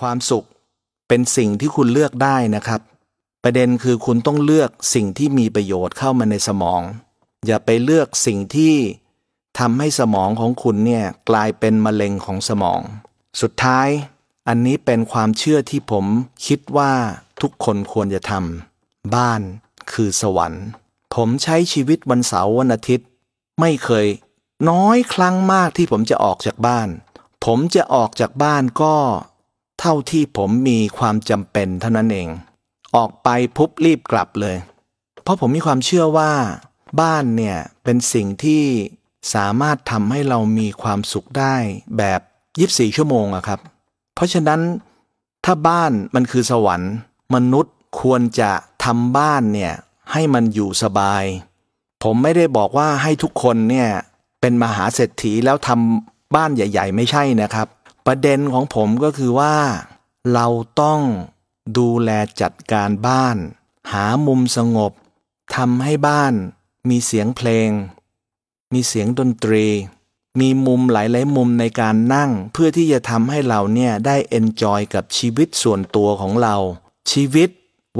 ความสุข เป็นสิ่งที่คุณเลือกได้นะครับ ประเด็นคือคุณต้องเลือกสิ่งที่มีประโยชน์เข้ามาในสมอง อย่าไปเลือกสิ่งที่ทำให้สมองของคุณเนี่ยกลายเป็นมะเร็งของสมอง สุดท้าย อันนี้เป็นความเชื่อที่ผมคิดว่าทุกคนควรจะทำบ้านคือสวรรค์ ผมใช้ชีวิตวันเสาร์วันอาทิตย์ ไม่เคย น้อยครั้งมากที่ผมจะออกจากบ้าน ผมจะออกจากบ้านก็ เท่าที่ผมมีความจำเป็นเท่านั้นเอง ออกไปปุ๊บรีบกลับเลย เพราะผมมีความเชื่อว่า บ้านเนี่ยเป็นสิ่งที่สามารถทำให้เรามีความสุขได้แบบ 24 ชั่วโมงอะครับ เพราะฉะนั้นถ้าบ้านมันคือสวรรค์ มนุษย์ควรจะทำบ้านเนี่ยให้มันอยู่สบาย ผมไม่ได้บอกว่าให้ทุกคนเนี่ยเป็นมหาเศรษฐีแล้วทำบ้านใหญ่ ๆ ไม่ใช่นะครับ ประเด็นของผมก็คือว่า เราต้องดูแลจัดการบ้าน หามุมสงบทำให้บ้านมีเสียงเพลง มีเสียงดนตรี มีมุมหลายๆมุมในการนั่ง เพื่อที่จะทำให้เราเนี่ยได้เอนจอยกับชีวิตส่วนตัวของเรา ชีวิต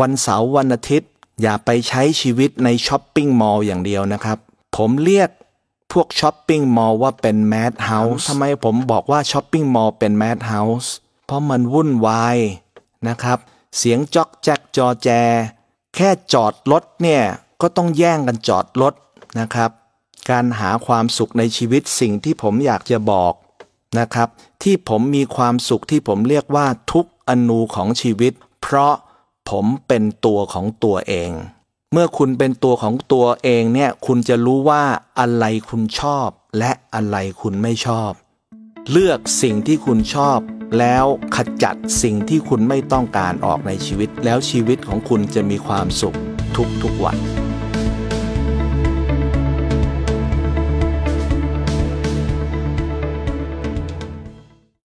วันเสาร์วันอาทิตย์ อย่าไปใช้ชีวิตในช้อปปิ้งมอลล์อย่างเดียวนะครับ ผมเรียก วกช้อปปิ้งมอลล์ว่าเป็นแมดเฮาส์ทำไมผมบอกว่าช้อปปิ้งมอลล์เป็นแมดเฮาส์เพราะมันวุ่นวายนะครับ เสียงจอกแจ๊กจอแจ แค่จอดรถเนี่ย ก็ต้องแย่งกันจอดรถนะครับ การหาความสุขในชีวิตสิ่งที่ผมอยากจะบอกนะครับ ที่ผมมีความสุขที่ผมเรียกว่าทุกอนูของชีวิต เพราะผมเป็นตัวของตัวเอง เมื่อคุณเป็นตัวของตัวเองเนี่ย คุณจะรู้ว่าอะไรคุณชอบ และอะไรคุณไม่ชอบ เลือกสิ่งที่คุณชอบ แล้วขจัดสิ่งที่คุณไม่ต้องการออกในชีวิต แล้วชีวิตของคุณจะมีความสุขทุกๆวัน